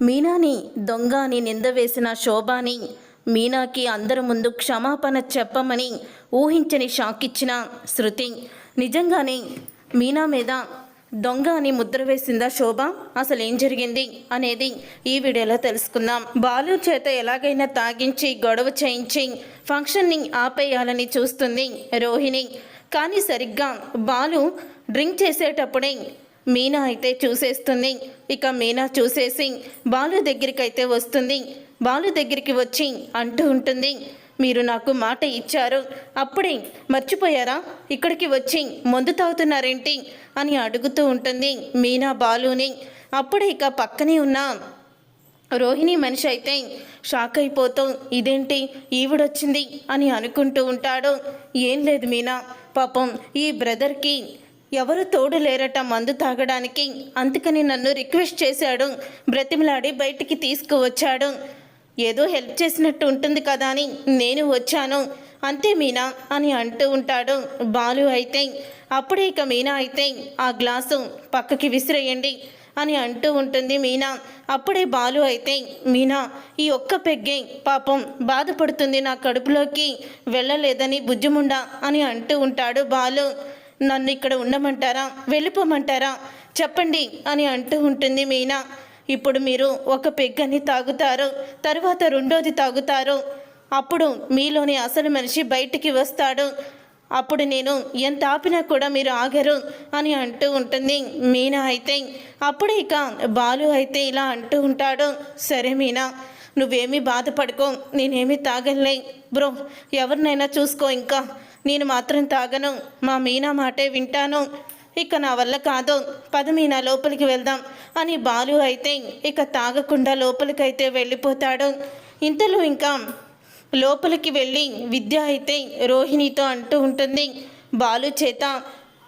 మీనాని దొంగ అని నింద వేసిన శోభాని మీనాకి అందరి ముందు క్షమాపణ చెప్పమని ఊహించని షాక్ ఇచ్చిన శృతి. నిజంగానే మీనా మీద దొంగ అని ముద్ర వేసిందా శోభ? అసలు ఏం జరిగింది? అనేది ఈ వీడియోలో తెలుసుకుందాం. బాలు చేత ఎలాగైనా తాగించి గొడవ చేయించి ఫంక్షన్ని ఆపేయాలని చూస్తుంది రోహిణి. కానీ సరిగ్గా బాలు డ్రింక్ చేసేటప్పుడే మీనా అయితే చూసేస్తుంది. ఇక మీనా చూసేసి బాలు దగ్గరికి అయితే వస్తుంది. బాలు దగ్గరికి వచ్చి అంటూ ఉంటుంది మీరు నాకు మాట ఇచ్చారు. అప్పుడే మర్చిపోయారా? ఇక్కడికి వచ్చి మందు తాగుతున్నారేంటి? అని అడుగుతూ ఉంటుంది మీనా బాలుని. అప్పుడే ఇక పక్కనే ఉన్న రోహిణి మనిషి అయితే షాక్ అయిపోతూ ఇదేంటి? ఈవిడొచ్చింది అని అనుకుంటూ ఉంటాడు. ఏం లేదు మీనా. పాపం ఈ బ్రదర్కి ఎవరు తోడు లేరట మందు తాగడానికి. అందుకని నన్ను రిక్వెస్ట్ చేశాడు. బ్రతిమలాడి బయటికి తీసుకువచ్చాడు. ఏదో హెల్ప్ చేసినట్టు ఉంటుంది కదా అని నేను వచ్చాను. అంతే మీనా అని అంటూ ఉంటాడు. బాలు అయితే అప్పుడే ఇక మీనా అయితే ఆ గ్లాసు పక్కకి విసిరేయండి అని అంటూ ఉంటుంది మీనా. అప్పుడే బాలు అయితే మీనా ఈ ఒక్క పెగ్గే పాపం బాధపడుతుంది. నా కడుపులోకి వెళ్ళలేదని బుజ్జిముండా అని అంటూ ఉంటాడు బాలు. నన్ను ఇక్కడ ఉండమంటారా? వెళ్ళిపోమంటారా? చెప్పండి అని అంటూ ఉంటుంది మీనా. ఇప్పుడు మీరు ఒక పెగ్గని తాగుతారు తర్వాత రెండోది తాగుతారు. అప్పుడు మీలోని అసలు మనిషి బయటికి వస్తాడు. అప్పుడు నేను ఎంత ఆపినా కూడా మీరు ఆగరు అని అంటూ ఉంటుంది మీనా అయితే. అప్పుడు ఇక బాలు అయితే ఇలా అంటూ ఉంటాడు. సరే మీనా నువ్వేమీ బాధపడుకో నేనేమీ తాగలే బ్రో ఎవరినైనా చూసుకో ఇంకా. నేను మాత్రం తాగను. మా మీనా మాటే వింటాను. ఇక నా వల్ల కాదు. పద మీనా లోపలికి వెళ్దాం అని బాలు అయితే ఇక తాగకుండా లోపలికైతే వెళ్ళిపోతాడు. ఇంతలో ఇంకా లోపలికి వెళ్ళి విద్య అయితే రోహిణితో అంటూ ఉంటుంది. బాలు చేత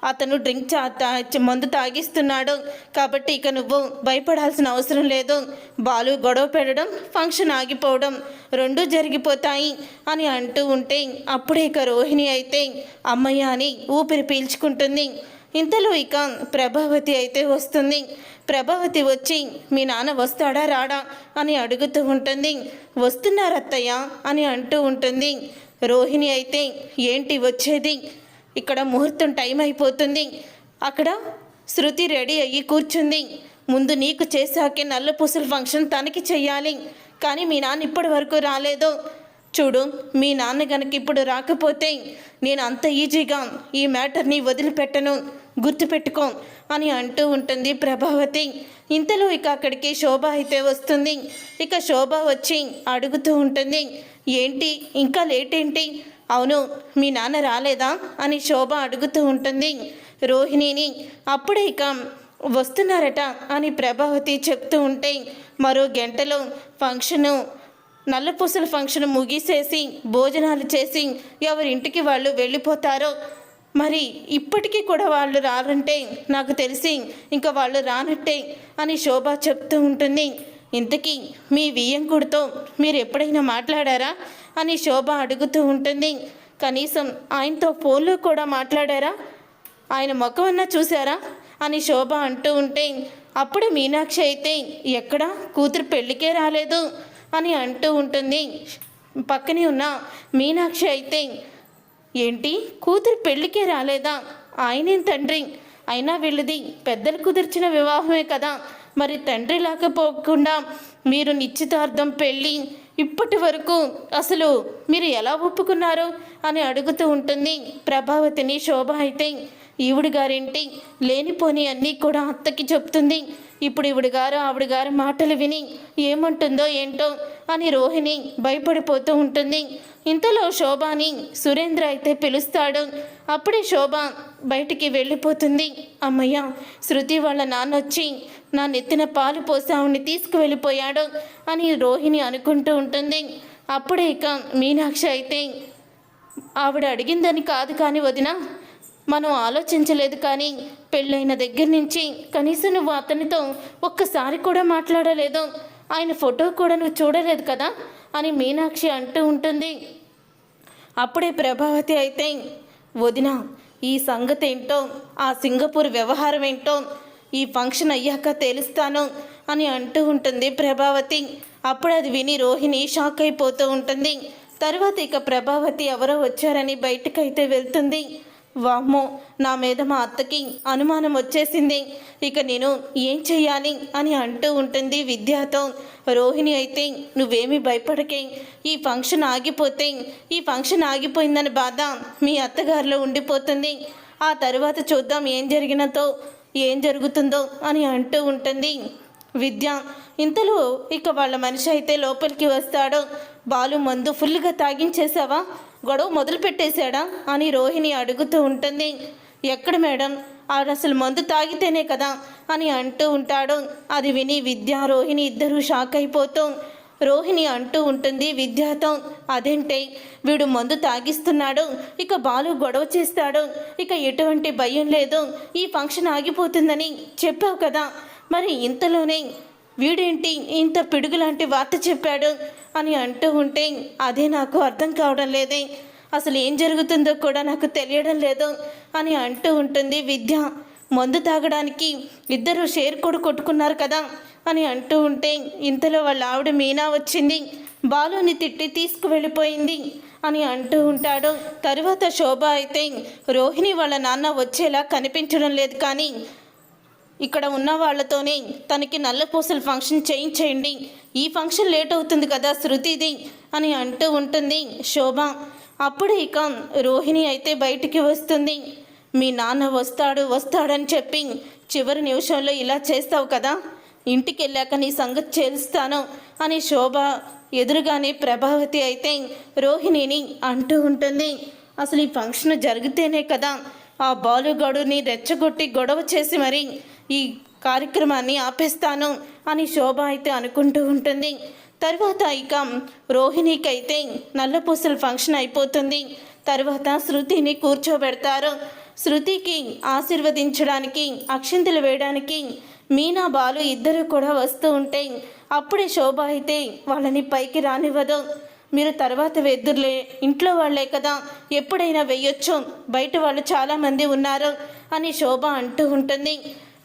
అతను డ్రింక్ చా తా- మందు తాగిస్తున్నాడు. కాబట్టి ఇక నువ్వు భయపడాల్సిన అవసరం లేదు. బాలు గొడవ పెడడం ఫంక్షన్ ఆగిపోవడం రెండూ జరిగిపోతాయి అని అంటూ ఉంటే అప్పుడే ఇక రోహిణి అయితే అమ్మయ్య అని ఊపిరి పీల్చుకుంటుంది. ఇంతలో ఇక ప్రభావతి అయితే వస్తుంది. ప్రభావతి వచ్చి మీ నాన్న వస్తాడా రాడా? అని అడుగుతూ ఉంటుంది. వస్తున్నారత్తయ్య అని అంటూ ఉంటుంది. రోహిణి అయితే ఏంటి వచ్చేది? ఇక్కడ ముహూర్తం టైం అయిపోతుంది. అక్కడ శృతి రెడీ అయ్యి కూర్చుంది. ముందు నీకు చేశాకే నల్ల పూసల ఫంక్షన్ తనకి చెయ్యాలి. కానీ మీ నాన్న ఇప్పటి వరకు రాలేదు. చూడు మీ నాన్న గనక ఇప్పుడు రాకపోతే నేను అంత ఈజీగా ఈ మ్యాటర్ని వదిలిపెట్టను. గుర్తుపెట్టుకో అని అంటూ ఉంటుంది ప్రభావతి. ఇంతలో ఇక అక్కడికి శోభ అయితే వస్తుంది. ఇక శోభ వచ్చి అడుగుతూ ఉంటుంది. ఏంటి ఇంకా లేట్ ఏంటి? అవును మీ నాన్న రాలేదా? అని శోభ అడుగుతూ ఉంటుంది. రోహిణిని అప్పుడే ఇక వస్తున్నారట అని ప్రభావతి చెప్తూ ఉంటే మరో గంటలో ఫంక్షను నల్లపూసల ఫంక్షన్ ముగిసేసి భోజనాలు చేసి ఎవరింటికి వాళ్ళు వెళ్ళిపోతారో మరి ఇప్పటికీ కూడా వాళ్ళు రారంటే నాకు తెలిసి ఇంకా వాళ్ళు రానట్టే అని శోభ చెప్తూ ఉంటుంది. ఇంతకీ మీ వియ్యంకుడితో మీరు ఎప్పుడైనా మాట్లాడారా? అని శోభ అడుగుతూ ఉంటుంది. కనీసం ఆయనతో ఫోన్లో కూడా మాట్లాడారా? ఆయన ముఖం అన్నా చూసారా అని శోభ అంటూ ఉంటే అప్పుడే మీనాక్షి అయితే ఎక్కడ? కూతురు పెళ్ళికే రాలేదు అని అంటూ ఉంటుంది. పక్కనే ఉన్న మీనాక్షి అయితే ఏంటి? కూతురు పెళ్ళికే రాలేదా? ఆయనేం తండ్రి? అయినా వీళ్ళది పెద్దలు కుదిర్చిన వివాహమే కదా. మరి తండ్రి లేకపోకుండా మీరు నిశ్చితార్థం పెళ్ళి ఇప్పటి వరకు అసలు మీరు ఎలా ఒప్పుకున్నారు అని అడుగుతూ ఉంటుంది ప్రభావతిని శోభ అయితే ఈవిడ గారేంటి లేనిపోని అన్నీ కూడా అత్తకి చెప్తుంది. ఇప్పుడు ఈవిడ గారు ఆవిడ మాటలు విని ఏమంటుందో ఏంటో అని రోహిణి భయపడిపోతూ ఉంటుంది. ఇంతలో శోభాని సురేంద్ర అయితే పిలుస్తాడు. అప్పుడే శోభ బయటికి వెళ్ళిపోతుంది. అమ్మయ్య శృతి వాళ్ళ నాన్న వచ్చి నా నెత్తిన పాలు పోసి ఆవిడని తీసుకువెళ్ళిపోయాడు అని రోహిణి అనుకుంటూ ఉంటుంది. అప్పుడే ఇక మీనాక్షి అయితే ఆవిడ అడిగిందని కాదు కానీ వదిన మనం ఆలోచించలేదు కానీ పెళ్ళైన దగ్గర నుంచి కనీసం నువ్వు అతనితో ఒక్కసారి కూడా మాట్లాడలేదు. ఆయన ఫోటో కూడా నువ్వు చూడలేదు కదా? అని మీనాక్షి అంటూ ఉంటుంది. అప్పుడే ప్రభావతి అయితే వదిన ఈ సంగతి ఏంటో ఆ సింగపూర్ వ్యవహారం ఏంటో ఈ ఫంక్షన్ అయ్యాక తెలుస్తాను అని అంటూ ఉంటుంది ప్రభావతి. అప్పుడు అది విని రోహిణి షాక్ అయిపోతూ ఉంటుంది. తర్వాత ఇక ప్రభావతి ఎవరో వచ్చారని బయటకైతే వెళ్తుంది. వామ్మో నా మీద మా అత్తకి అనుమానం వచ్చేసింది. ఇక నేను ఏం చెయ్యాలి అని అంటూ ఉంటుంది విద్యతో. రోహిణి అయితే నువ్వేమీ భయపడకే. ఈ ఫంక్షన్ ఆగిపోతే ఈ ఫంక్షన్ ఆగిపోయిందని బాధ మీ అత్తగారిలో ఉండిపోతుంది. ఆ తర్వాత చూద్దాం ఏం జరిగినతో ఏం జరుగుతుందో అని అంటూ ఉంటుంది. విద్య ఇంతలో ఇక వాళ్ళ మనిషి అయితే లోపలికి వస్తాడు. బాలు మందు ఫుల్గా తాగించేసావా గొడవ మొదలు పెట్టేశాడా? అని రోహిణి అడుగుతూ ఉంటుంది. ఎక్కడ మేడం? ఆడు అసలు మందు తాగితేనే కదా అని అంటూ ఉంటాడు. అది విని విద్య రోహిణి ఇద్దరూ షాక్ అయిపోతూ రోహిణి అంటూ ఉంటుంది విద్యతో అదేంటే? వీడు మందు తాగిస్తున్నాడు ఇక బాలు గొడవ చేస్తాడు ఇక ఎటువంటి భయం లేదు ఈ ఫంక్షన్ ఆగిపోతుందని చెప్పావు కదా. మరి ఇంతలోనే వీడేంటి ఇంత పిడుగులాంటి వార్త చెప్పాడు? అని అంటూ ఉంటే అదే నాకు అర్థం కావడం లేదే. అసలు ఏం జరుగుతుందో కూడా నాకు తెలియడం లేదు అని అంటూ ఉంటుంది విద్య. మందు తాగడానికి ఇద్దరు షేర్ కూడా కొట్టుకున్నారు కదా అని అంటూ ఉంటే ఇంతలో వాళ్ళ ఆవిడ మీనా వచ్చింది. బాలుని తిట్టి తీసుకువెళ్ళిపోయింది అని అంటూ ఉంటాడు. తరువాత శోభ అయితే రోహిణి వాళ్ళ నాన్న వచ్చేలా కనిపించడం లేదు కానీ ఇక్కడ ఉన్న వాళ్ళతోనే తనకి నల్లపూసల ఫంక్షన్ చేయించేయండి. ఈ ఫంక్షన్ లేట్ అవుతుంది కదా శృతిది అని అంటూ ఉంటుంది శోభ. అప్పుడు ఇక రోహిణి అయితే బయటికి వస్తుంది. మీ నాన్న వస్తాడు వస్తాడని చెప్పి చివరి నిమిషంలో ఇలా చేస్తావు కదా? ఇంటికి వెళ్ళాక నీ సంగతి చేరుస్తాను అని శోభ ఎదురుగానే ప్రభావతి అయితే రోహిణిని అంటూ ఉంటుంది. అసలు ఈ ఫంక్షన్ జరిగితేనే కదా ఆ బాలుగాడుని రెచ్చగొట్టి గొడవ చేసి మరి ఈ కార్యక్రమాన్ని ఆపేస్తాను అని శోభ అయితే అనుకుంటూ ఉంటుంది. తర్వాత ఇక రోహిణికి అయితే నల్లపూసల ఫంక్షన్ అయిపోతుంది. తర్వాత శృతిని కూర్చోబెడతారు. శృతికి ఆశీర్వదించడానికి అక్షింతలు వేయడానికి మీనా బాలు ఇద్దరు కూడా వస్తూ ఉంటే అప్పుడే శోభ అయితే వాళ్ళని పైకి రానివ్వదు. మీరు తర్వాత వెద్దురులే ఇంట్లో వాళ్ళే కదా ఎప్పుడైనా వెయ్యొచ్చు బయట వాళ్ళు చాలామంది ఉన్నారు అని శోభ అంటూ ఉంటుంది.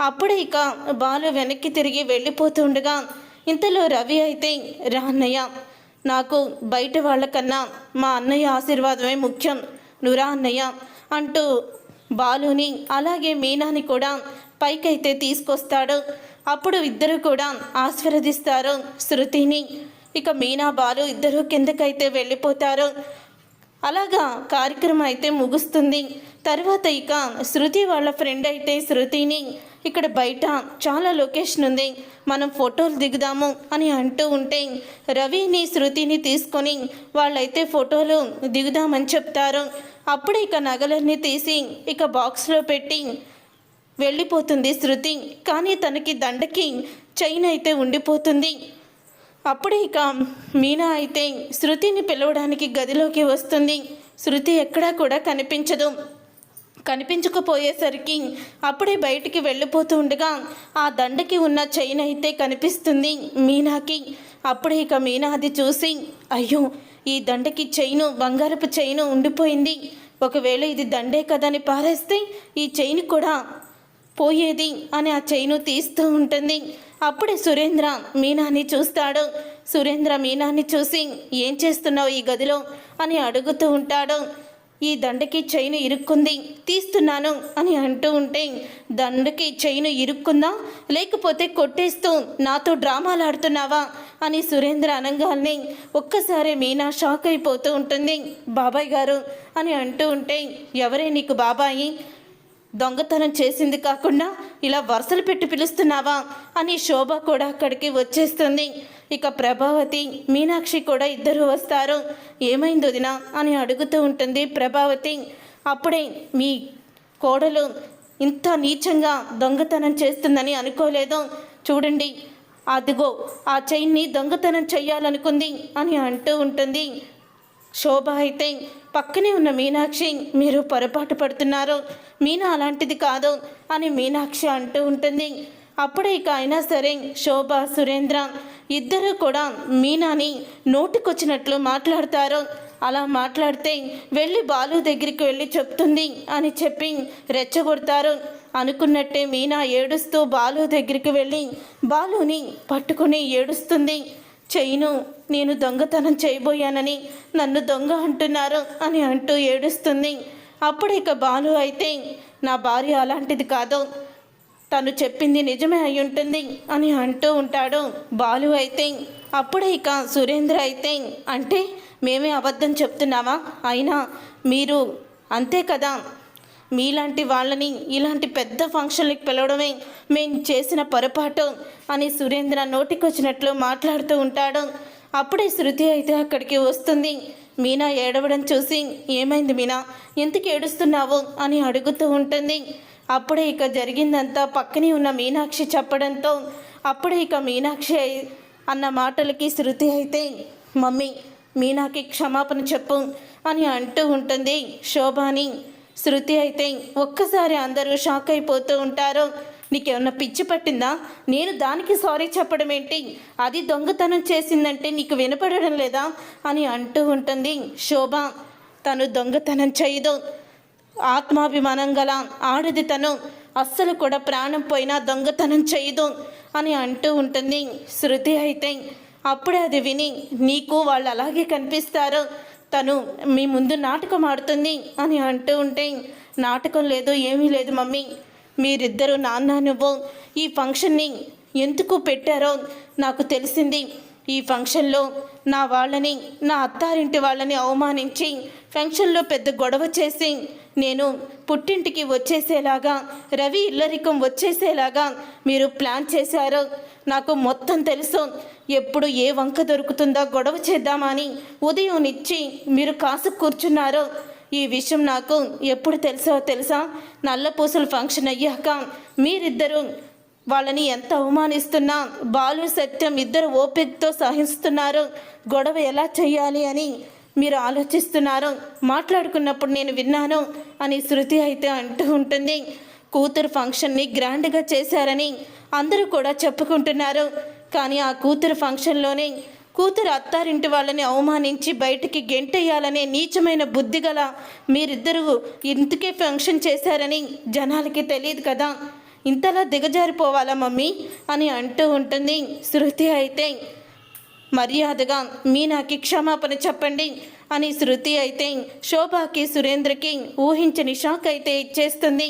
అప్పుడే ఇక బాలు వెనక్కి తిరిగి వెళ్ళిపోతుండగా ఇంతలో రవి అయితే రా అన్నయ్య నాకు బయట వాళ్ళకన్నా మా అన్నయ్య ఆశీర్వాదమే ముఖ్యం. నురా అన్నయ్య అంటూ బాలుని అలాగే మీనాని కూడా పైకైతే తీసుకొస్తాడు. అప్పుడు ఇద్దరు కూడా ఆశీర్వదిస్తారు శృతిని. ఇక మీనా బాలు ఇద్దరు కిందకైతే వెళ్ళిపోతారు. అలాగా కార్యక్రమం అయితే ముగుస్తుంది. తర్వాత ఇక శృతి వాళ్ళ ఫ్రెండ్ అయితే శృతిని. ఇక్కడ బయట చాలా లొకేషన్ ఉంది. మనం ఫోటోలు దిగుదాము అని అంటూ ఉంటే రవిని శృతిని తీసుకొని వాళ్ళైతే ఫోటోలు దిగుదామని చెప్తారు. అప్పుడు ఇక నగలన్నీ తీసి ఇక బాక్స్లో పెట్టి వెళ్ళిపోతుంది శృతి. కానీ తనకి దండకి చైన్ అయితే ఉండిపోతుంది. అప్పుడే ఇక మీనా అయితే శృతిని పిలవడానికి గదిలోకి వస్తుంది. శృతి ఎక్కడా కూడా కనిపించదు. కనిపించకపోయేసరికి అప్పుడే బయటికి వెళ్ళిపోతూ ఉండగా ఆ దండకి ఉన్న చైన్ అయితే కనిపిస్తుంది మీనాకి. అప్పుడే ఇక మీనా అది చూసి అయ్యో ఈ దండకి చైను బంగారపు చైను ఉండిపోయింది. ఒకవేళ ఇది దండే కదని పారేస్తే ఈ చైన్ కూడా పోయేది అని ఆ చైను తీస్తూ ఉంటుంది. అప్పుడే సురేంద్ర మీనాని చూస్తాడు. సురేంద్ర మీనాని చూసి ఏం చేస్తున్నావు ఈ గదిలో? అని అడుగుతూ ఉంటాడు. ఈ దండకి చైను ఇరుక్కుంది తీస్తున్నాను అని అంటూ ఉంటే దండకి చైను ఇరుక్కుందా? లేకపోతే కొట్టేస్తూ నాతో డ్రామాలు ఆడుతున్నావా? అని సురేంద్ర అనగానే ఒక్కసారి మీనా షాక్ అయిపోతూ ఉంటుంది. బాబాయ్ గారు అని అంటూ ఉంటే ఎవరే నీకు బాబాయి? దొంగతనం చేసింది కాకుండా ఇలా వరుసలు పెట్టి పిలుస్తున్నావా అని శోభ కూడా అక్కడికి వచ్చేస్తుంది. ఇక ప్రభావతి మీనాక్షి కూడా ఇద్దరు వస్తారు. ఏమైంది వదినా అని అడుగుతూ ఉంటుంది ప్రభావతి. అప్పుడే మీ కోడలు ఇంత నీచంగా దొంగతనం చేస్తుందని అనుకోలేదు. చూడండి అదిగో ఆ చైన్ని దొంగతనం చెయ్యాలనుకుంది అని అంటూ ఉంటుంది. శోభ అయితే పక్కనే ఉన్న మీనాక్షి మీరు పొరపాటు పడుతున్నారు. మీనా అలాంటిది కాదు అని మీనాక్షి అంటూ ఉంటుంది. అప్పుడే ఇక అయినా సరే శోభ సురేంద్ర ఇద్దరు కూడా మీనాని నోటికొచ్చినట్లు మాట్లాడతారు. అలా మాట్లాడితే వెళ్ళి బాలు దగ్గరికి వెళ్ళి చెప్తుంది అని చెప్పి రెచ్చగొడతారు. అనుకున్నట్టే మీనా ఏడుస్తూ బాలు దగ్గరికి వెళ్ళి బాలుని పట్టుకుని ఏడుస్తుంది. చెయ్యను నేను దొంగతనం చేయబోయానని నన్ను దొంగ అంటున్నారు అని అంటూ ఏడుస్తుంది. అప్పుడు ఇక బాలు అయితే నా భార్య అలాంటిది కాదు తను చెప్పింది నిజమే అయి ఉంటుంది అని అంటూ ఉంటాడు. బాలు అయితే అప్పుడే ఇక సురేంద్ర అయితే అంటే మేమే అబద్ధం చెప్తున్నావా అయినా మీరు అంతే కదా మీలాంటి వాళ్ళని ఇలాంటి పెద్ద ఫంక్షన్లకు పిలవడమే మేము చేసిన పొరపాటు అని సురేంద్ర నోటికొచ్చినట్లు మాట్లాడుతూ ఉంటాడు. అప్పుడే శృతి అయితే అక్కడికి వస్తుంది. మీనా ఏడవడం చూసి ఏమైంది మీనా? ఎందుకు ఏడుస్తున్నావు? అని అడుగుతూ ఉంటుంది. అప్పుడే ఇక జరిగిందంతా పక్కనే ఉన్న మీనాక్షి చెప్పడంతో అప్పుడే ఇక మీనాక్షి అన్న మాటలకి శృతి అయితే మమ్మీ మీనాకి క్షమాపణ చెప్పు అని అంటూ ఉంటుంది శోభాని. శృతి అయితే ఒక్కసారి అందరూ షాక్ అయిపోతూ ఉంటారు. నీకేమన్నా పిచ్చి పట్టిందా? నేను దానికి సారీ చెప్పడం ఏంటి? అది దొంగతనం చేసిందంటే నీకు వినపడడం లేదా? అని అంటూ ఉంటుంది శోభ. తను దొంగతనం చేయదు. ఆత్మాభిమానం గల ఆడది తను. అస్సలు కూడా ప్రాణం పోయినా దొంగతనం చేయదు అని అంటూ ఉంటుంది శృతి అయితే. అప్పుడే అది విని నీకు వాళ్ళు అలాగే కనిపిస్తారు. తను మీ ముందు నాటకం ఆడుతుంది అని అంటూ ఉంటే నాటకం లేదు ఏమీ లేదు మమ్మీ. మీరిద్దరూ నాన్న నువ్వు ఈ ఫంక్షన్ని ఎందుకు పెట్టారో నాకు తెలిసింది. ఈ ఫంక్షన్లో నా వాళ్ళని నా అత్తారింటి వాళ్ళని అవమానించి ఫంక్షన్లో పెద్ద గొడవ చేసి నేను పుట్టింటికి వచ్చేసేలాగా రవి ఇల్లరికం వచ్చేసేలాగా మీరు ప్లాన్ చేశారు. నాకు మొత్తం తెలుసు. ఎప్పుడు ఏ వంక దొరుకుతుందో గొడవ చేద్దామని ఉదయం నిచ్చి మీరు కాసు కూర్చున్నారో. ఈ విషయం నాకు ఎప్పుడు తెలుసో తెలుసా? నల్లపూసల ఫంక్షన్ అయ్యాక మీరిద్దరూ వాళ్ళని ఎంత అవమానిస్తున్నా బాలు సత్యం ఇద్దరు ఓపికతో సహిస్తున్నారు. గొడవ ఎలా చేయాలి అని మీరు ఆలోచిస్తున్నారు. మాట్లాడుకున్నప్పుడు నేను విన్నాను అని శృతి అయితే అంటూ ఉంటుంది. కూతురు ఫంక్షన్ని గ్రాండ్గా చేశారని అందరూ కూడా చెప్పుకుంటున్నారు. కానీ ఆ కూతురు ఫంక్షన్లోనే కూతురు అత్తారింటి వాళ్ళని అవమానించి బయటికి గెంటేయాలనే నీచమైన బుద్ధి గల మీరిద్దరూ ఇంటికే ఫంక్షన్ చేశారని జనాలకి తెలియదు కదా. ఇంతలా దిగజారిపోవాలా మమ్మీ? అని అంటూ ఉంటుంది శృతి అయితే. మర్యాదగా మీనాకి క్షమాపణ చెప్పండి అని శృతి అయితే శోభాకి సురేంద్రకి ఊహించని షాక్ అయితే ఇచ్చేస్తుంది.